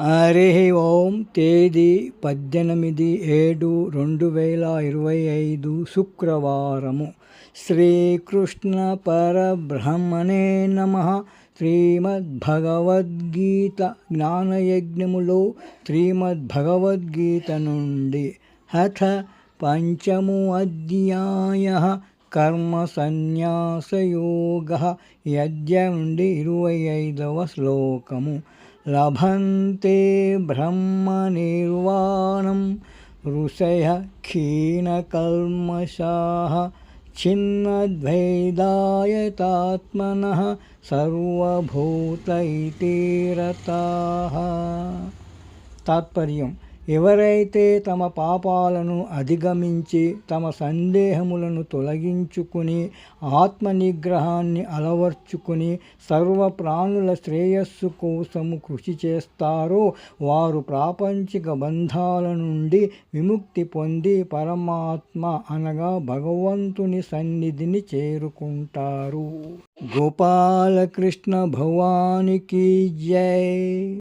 హరి ఓం తేదీ పద్దెనిమిది ఏడు రెండు వేల ఇరవై ఐదు శుక్రవారము. శ్రీకృష్ణ పరబ్రహ్మణే నమ. శ్రీమద్భగవద్గీత జ్ఞానయజ్ఞములో శ్రీమద్భగవద్గీత నుండి హథ పంచము అధ్యాయ కర్మ సన్యాసయోగ యజ్ఞ నుండి ఇరవై ఐదవ శ్లోకము. लभन्ते ब्रह्मनिर्वाणं ऋषयः क्षीणकल्मषाः छिन्नद्वैदायतात्मनः सर्वभूत इति तात्पर्यं ఎవరైతే తమ పాపాలను అధిగమించి తమ సందేహములను తొలగించుకుని ఆత్మ నిగ్రహాన్ని అలవర్చుకుని సర్వ ప్రాణుల శ్రేయస్సు కోసము కృషి చేస్తారో వారు ప్రాపంచిక బంధాల నుండి విముక్తి పొంది పరమాత్మ అనగా భగవంతుని సన్నిధిని చేరుకుంటారు. గోపాలకృష్ణ భవానికి జై.